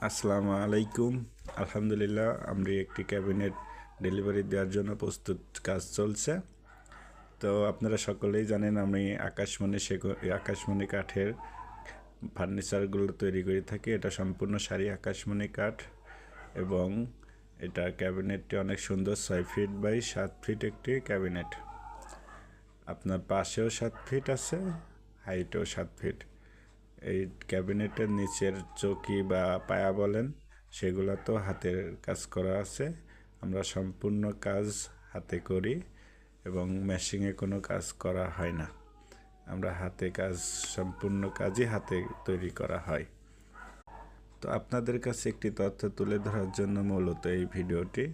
আসসালামু আলাইকুম। আলহামদুলিল্লাহ, আমরা একটি ক্যাবিনেট ডেলিভারি দেওয়ার জন্য প্রস্তুত কাজ চলছে। তো আপনারা সকলেই জানেন, আমি আকাশমণি শেখ- আকাশমণি কাঠের ফার্নিচারগুলো তৈরি করে থাকি। এটা সম্পূর্ণ সারি আকাশমণি কাঠ এবং এটা ক্যাবিনেটটি অনেক সুন্দর, ছয় ফিট বাই সাত ফিট একটি ক্যাবিনেট। আপনার পাশেও সাত ফিট আছে, হাইটও সাত ফিট। এই ক্যাবিনেটের নিচের চৌকি বা পায়া বলেন, সেগুলো তো হাতের কাজ করা আছে। আমরা সম্পূর্ণ কাজ হাতে করি এবং মেশিংয়ে কোনো কাজ করা হয় না। আমরা হাতে কাজ, সম্পূর্ণ কাজই হাতে তৈরি করা হয়। তো আপনাদের কাছে একটি তথ্য তুলে ধরার জন্য মূলত এই ভিডিওটি।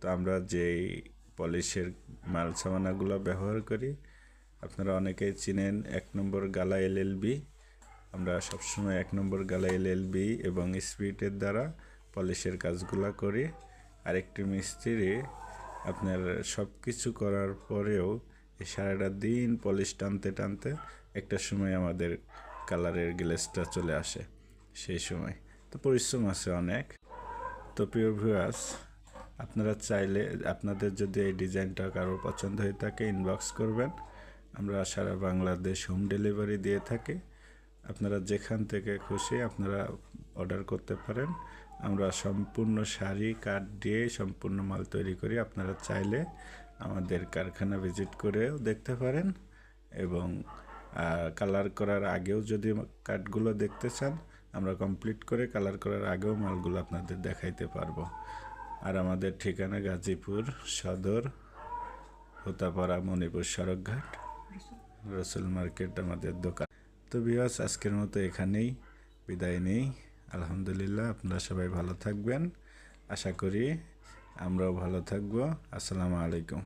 তো আমরা যেই পলিশের মাল সামানাগুলো ব্যবহার করি, আপনারা অনেকেই চিনেন, এক নম্বর গালা এলএলবি আমরা সবসময় এক নম্বর গালা এলএলবি এবং স্পিডের দ্বারা পলিশের কাজগুলো করি। আরেকটি মিস্ত্রি আপনার সব কিছু করার পরেও সারাটা দিন পলিশ টানতে টানতে একটা সময় আমাদের কালারের গ্লেসটা চলে আসে সেই সময়। তো পরিশ্রম আছে অনেক। তো প্রিয় ভিউয়ার্স আপনারা চাইলে আপনাদের যদি এই ডিজাইনটা কারও পছন্দ হয়ে থাকে ইনবক্স করবেন। আমরা সারা বাংলাদেশ হোম ডেলিভারি দিয়ে থাকি। আপনারা যেখান থেকে খুশি আপনারা অর্ডার করতে পারেন। আমরা সম্পূর্ণ শাড়ি, কাঠ দিয়ে সম্পূর্ণ মাল তৈরি করি। আপনারা চাইলে আমাদের কারখানা ভিজিট করেও দেখতে পারেন এবং কালার করার আগেও যদি কাঠগুলো দেখতে চান, আমরা কমপ্লিট করে কালার করার আগেও মালগুলো আপনাদের দেখাইতে পারব। আর আমাদের ঠিকানা গাজীপুর সদর, হোতাপাড়া মণিপুর সড়কঘাট। রসুল মার্কেট আমাদের দোকান। তো বিয়াস আজকের মতো এখানেই বিদায় নেই। আলহামদুলিল্লাহ, আপনারা সবাই ভালো থাকবেন। আশা করি আমরাও ভালো থাকব। আসসালামু আলাইকুম।